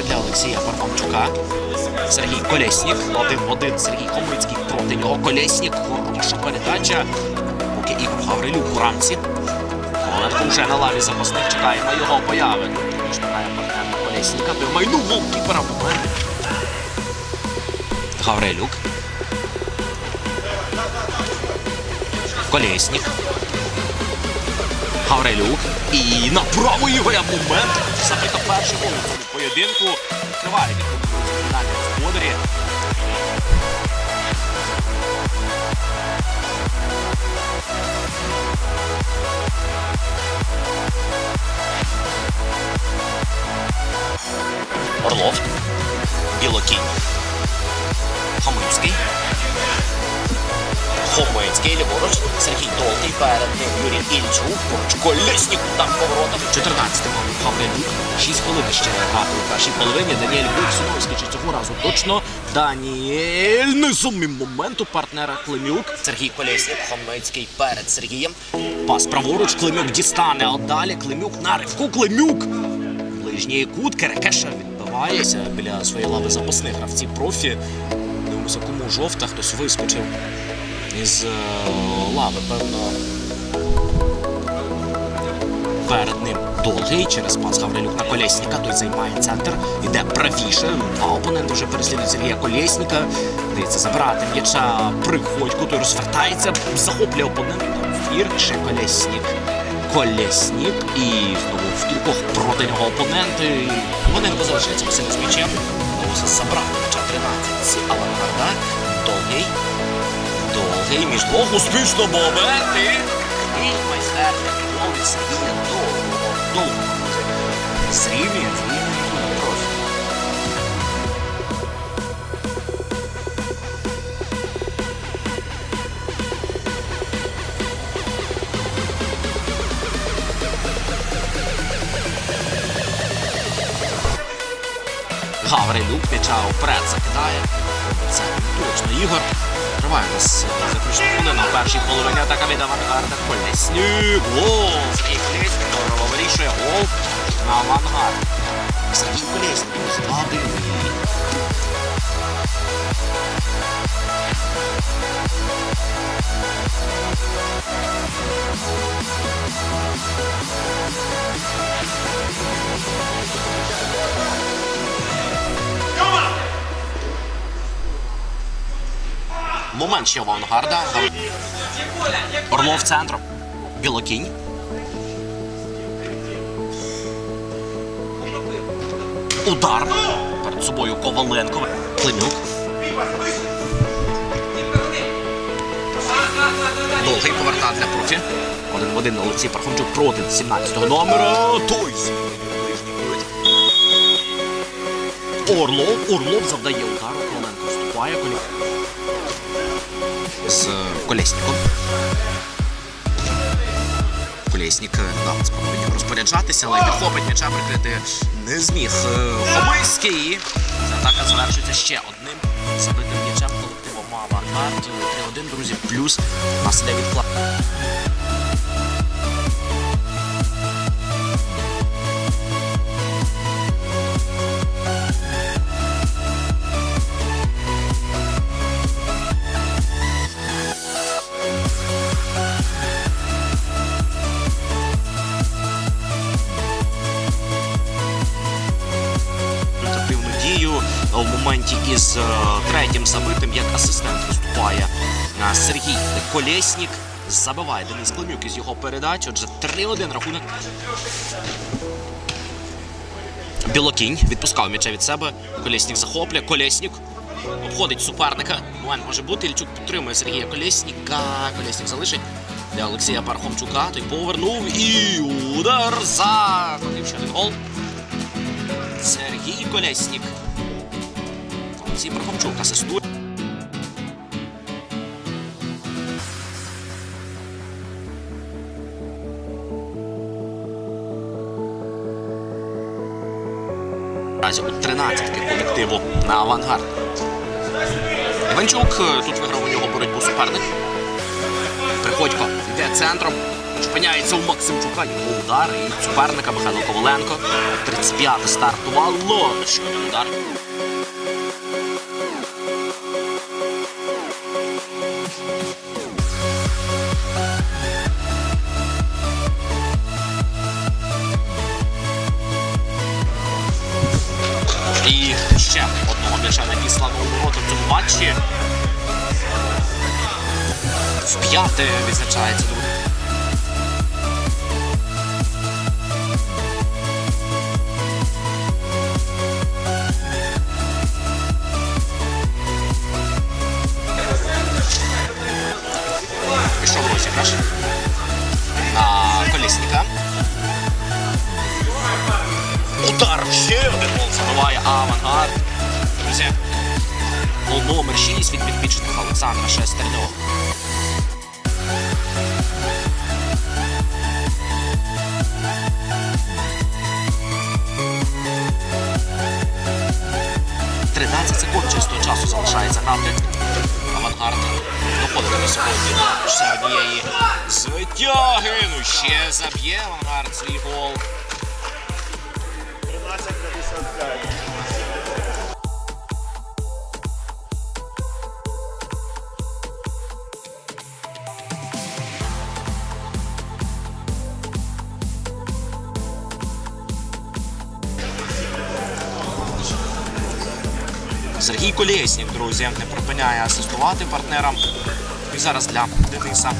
правіше для Олексія Пархомчука. Сергій Колєснік. Один-один Сергій Хомицький проти нього. Колєснік. Хороша передача. Поки Ігор Гаврилюк у рамці. Коваленко вже на лаві запасних чекає на його появи. Штовхає партнер на Колєсніка. Той майнув голкіпера момент. Гаврилюк. Колєснік. Гаврилюк. І направо Ігоря момент. Забито перший гол поєдинку. Відкриває фінальні господарі. Орлов. Хомицький, ліворуч. Сергій Долгий, перед ним Юрій Ільчук. Колєснік, там поворотом. 14 момент Гаврилюк. 6 хвилин ще грати у першій половині. Даніель Буксуновський чи цього разу точно. Даніель не зумів моменту партнера Климюк. Сергій Колєснік, Хомицький перед Сергієм. Пас праворуч, Климюк дістане, а далі Климюк на ривку. Климюк. Ближній кут Керекеша відбивається біля своєї лави запасних гравців профі. Дивимося, кому жовта, хтось вискочив із е, лави, певно. Перед ним довгий через пас Гаврилюк на Колєсніка. Той займає центр, іде правіше. Два опоненти вже переслідують Сергія Колєсніка. Дається забирати м'яча приходьку, той розвертається, захоплює опонента. Фір, ще Колєснік. Колєснік і знову в кількох проти нього опоненти. Опоненко залишається посиль з м'ячем. Забрати м'яча 13 Авангарда. Довгий. Довгий між двох успішно моменти. І майстерня підловить Сергія довгого. Довгого. Зрівнює, зрівнює профі. Гаврилюк м'яча вперед. Це точно Ігор. Триває у нас заключна хвилина в першій половині атака від авангарда. Колеснюк. Гол! Сергій Колеснюк здорово вирішує гол на авангард. Сергій Колеснюк з 2-1. Момент ще в. Орлов центром. Білокінь. Удар. Перед собою Коваленко. Климюк. Довгий поверта для профі. Один в один Олексій Пархомчук проти 17-го номера. Той звільнений. Орлов. Орлов завдає удару. Коваленко вступає. Колі- з колесником. Колєснік дав спокійно розпоряджатися, але підхопить м'яча прикрити не зміг. Е, Хомийський. Атака завершується ще одним забитим м'ячем колективу Авангард. 3-1, друзі, плюс нас іде відклад. Моменті із е, третім забитим, як асистент виступає е, Сергій Колєснік. Забиває Денис Климюк із його передач. Отже, 3-1 рахунок. Білокінь відпускав м'яча від себе. Колєснік захоплює. Колєснік обходить суперника. Момент може бути. Ільчук підтримує Сергія Колєсніка. Колєснік залишить для Олексія Пархомчука. Той повернув і удар за ще один гол. Сергій Колєснік. Олексій Пархомчук асистує. Разі у 13 колективу на авангард. Іванчук е, тут виграв у нього боротьбу суперник. Приходько йде центром. Зупиняється у Максимчука, його удар і суперника Михайло Коваленко. 35 стартувало. Ще удар. Ще одного м'яча надіслано у ворота в цьому матчі. В п'яте відзначається друг. Пішов розіграш на колісника. Удар ще один забиває авангард. Друзі, гол номер 6 від підпічника Олександра Шестернього. Тринадцять секунд чистого часу залишається грати. Авангард доходить до сьогодні до однієї звитяги. Ну ще заб'є авангард свій гол. Сергій Колєснік, друзі, не припиняє асистувати партнерам. І зараз для Дениса.